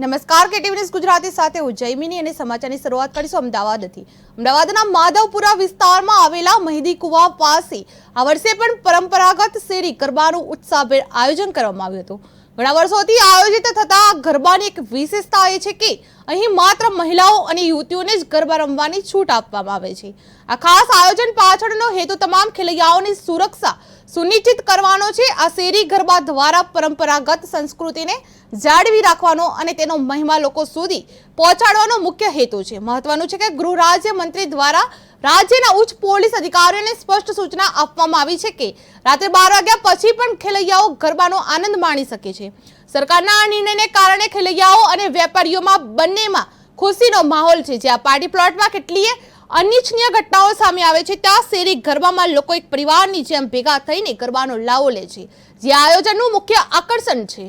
નમસ્કાર KTV news Gujarati સાથે હું જયમિની અને સમાચારની શરૂઆત કરીશું અમદાવાદથી. અમદાવાદના માધવપુરા વિસ્તારમાં આવેલા મહેદી કુવા પાસે આ વર્ષે પણ પરંપરાગત શેરી ગરબાનું ઉત્સાહભેર આયોજન કરવામાં આવ્યું હતું. ઘણા વર્ષોથી આયોજિત થતા ગરબાની એક વિશેષતા એ છે કે અહીં માત્ર મહિલાઓ અને યુવતીઓને જ ગરબા રમવાની છૂટ આપવામાં આવે છે. આ ખાસ આયોજન પાછળનો હેતુ તમામ ખેલૈયાઓની સુરક્ષા સુનિશ્ચિત કરવાનો છે, આ શેરી ગરબા દ્વારા પરંપરાગત સંસ્કૃતિને જાળવી રાખવાનો અને તેનો મહિમા લોકો સુધી પહોંચાડવાનો મુખ્ય હેતુ છે. મહત્વનું છે કે ગૃહ રાજ્ય મંત્રી દ્વારા રાજ્યના ઉચ્ચ પોલીસ અધિકારીઓને સ્પષ્ટ સૂચના આપવામાં આવી છે કે રાત્રે બાર વાગ્યા પછી પણ ખેલૈયાઓ ગરબાનો આનંદ માણી શકે છે. સરકારના આ નિર્ણયને કારણે ખેલૈયાઓ અને વેપારીઓમાં બંનેમાં ખુશીનો માહોલ છે. જ્યાં પાર્ટી પ્લોટમાં કેટલીય અનિચ્છનીય ઘટનાઓ સામે આવે છે. ત્યાં શેરી ગરબામાં લોકો એક પરિવારની જેમ ભેગા થઈને ગરબાનો લાવો લે છે. જે આયોજનનું મુખ્ય આકર્ષણ છે.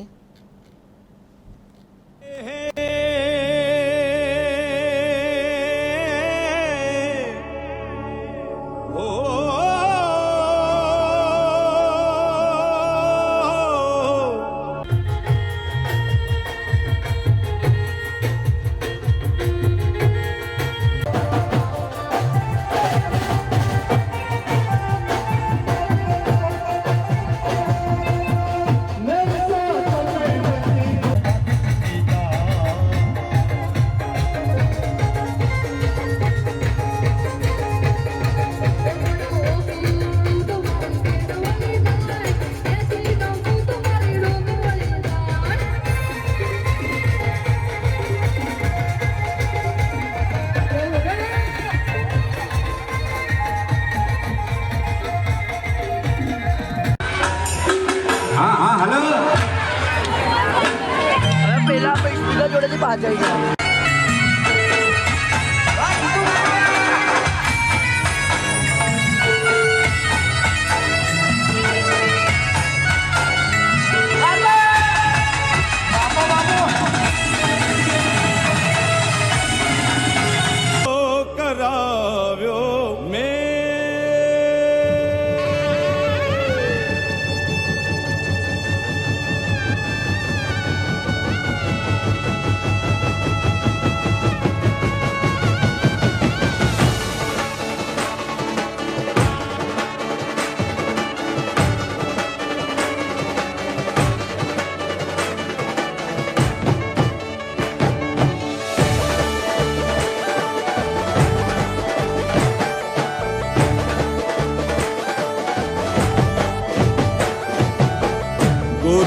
Hadi.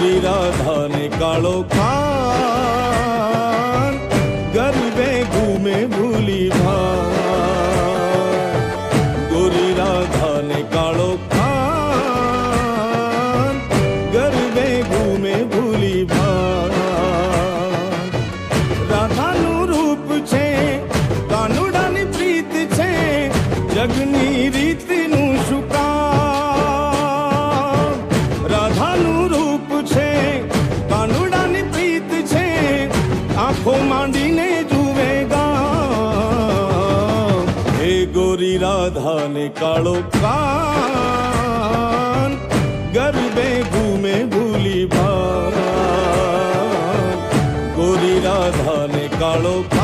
ગોરી રાધા ને કાળો ખાન ગોરી રાધાને કાળો કાન ગરબે ઘૂમે ભૂલી ભાન ગોરી રાધાને કાળો કાન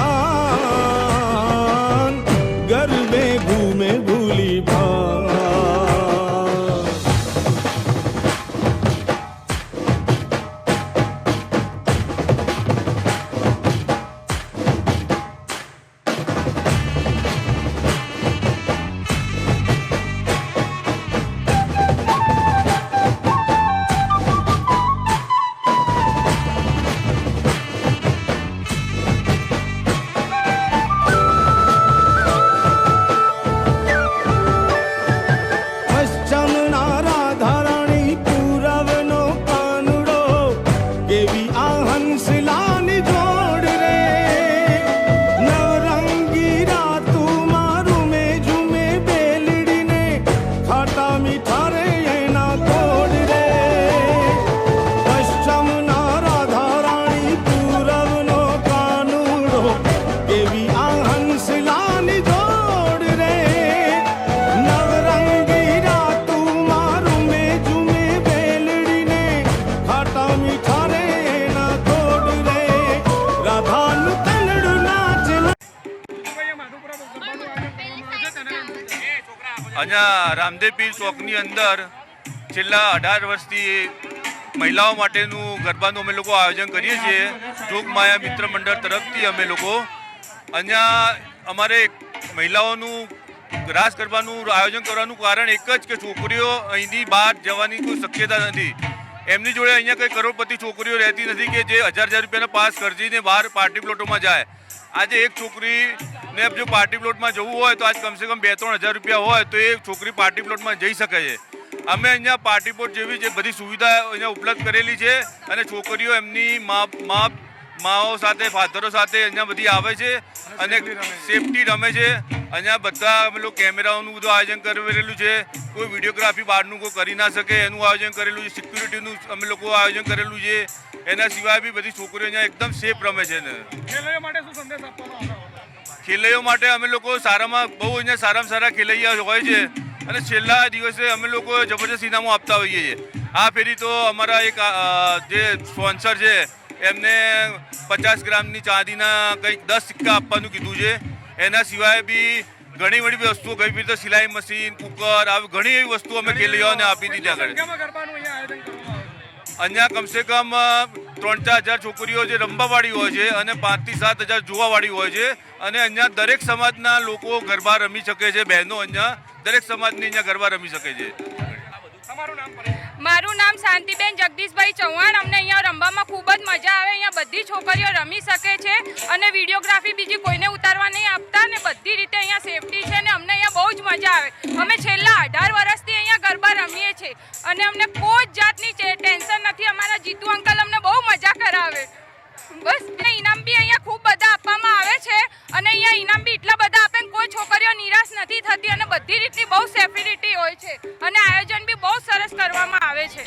અહીંયા રામદેવપીર ચોકની અંદર છેલ્લા અઢાર વર્ષથી મહિલાઓ માટેનું ગરબાનું અમે લોકો આયોજન કરીએ છીએ. ચોક માયા મિત્ર મંડળ તરફથી અમે લોકો. અહીંયા અમારે મહિલાઓનું રાસ ગરબાનું આયોજન કરવાનું કારણ એક જ કે છોકરીઓ અહીંથી બહાર જવાની કોઈ શક્યતા નથી. એમની જોડે અહીંયા કંઈ કરોડપતિ છોકરીઓ રહેતી નથી કે જે હજાર હજાર રૂપિયાના પાસ ખર્ચીને બહાર પાર્ટી પ્લોટોમાં જાય. આજે એક છોકરીને જો પાર્ટી પ્લોટમાં જવું હોય તો આજ કમસે કમ બે ત્રણ હજાર રૂપિયા હોય તો એ છોકરી પાર્ટી પ્લોટમાં જઈ શકે છે. અમે અહીંયા પાર્ટી પ્લોટ જેવી જે બધી સુવિધા અહીંયા ઉપલબ્ધ કરેલી છે અને છોકરીઓ એમની મા માઓ સાથે ફાધરો સાથે અહીંયા બધી આવે છે અને સેફટી રમે છે. અહીંયા બધા અમે લોકો કેમેરાઓનું બધું આયોજન કરેલું છે. કોઈ વિડીયોગ્રાફી બહારનું કોઈ કરી ના શકે એનું આયોજન કરેલું છે. સિક્યુરિટીનું અમે લોકો આયોજન કરેલું છે. એના સિવાય બી બધી છોકરીઓ અહીંયા એકદમ સેફ રમે છે ખેલૈયો માટે અમે લોકો સારામાં બહુ અહીંયા સારામાં સારા ખેલૈયા હોય છે. અને છેલ્લા દિવસે અમે લોકો જબરજસ્ત ઇનામો આપતા હોઈએ છીએ. આ ફેરી તો અમારા એક જે સ્પોન્સર છે એમને પચાસ ગ્રામની ચાંદીના કંઈક દસ સિક્કા આપવાનું કીધું છે. એના સિવાય બી ઘણી બધી વસ્તુઓ ગઈ ફેરી સિલાઈ મશીન કુકર આવી ઘણી એવી વસ્તુઓ અમે ખેલૈયાઓને આપી દીધી આગળ અહીંયા કમસે કમ ત્રણ ચાર હજાર છોકરીઓ જે રમવાવાળી હોય છે અને પાંચથી સાત હજાર જોવાવાળી હોય છે. અને અહીંયા દરેક સમાજના લોકો ગરબા રમી શકે છે બહેનો અહીંયા દરેક સમાજની અહીંયા ગરબા રમી શકે છે. તમારું નામ મારું નામ શાંતિબેન જગદીશભાઈ ચૌહાણ. અમને અહીંયા રમવામાં ખૂબ જ મજા આવે. અહીંયા બધી છોકરીઓ રમી શકે છે અને વિડીયોગ્રાફી બીજી કોઈને ઉતારવા નહીં આપતા ને બધી રીતે અહીંયા સેફટી છે ને અમને અહીંયા બહુ જ મજા આવે. અમે છેલ્લા અઢાર વર્ષથી અહીંયા ગરબા રમીએ છીએ અને અમને કોઈ જ જાતની ટેન્શન નથી. અમારા જીતુ અંકલ અમને બહુ મજા કરાવે. બસ ઇનામ બી અહીંયા ખૂબ બધા આપવામાં આવે છે અને અહીંયા ઇનામ બી એટલા કોઈ છોકરીઓ નિરાશ નથી થતી અને બધી રીતની બહુ સેફિલિટી હોય છે. અને આયોજન બી બહુ સરસ કરવામાં આવે છે.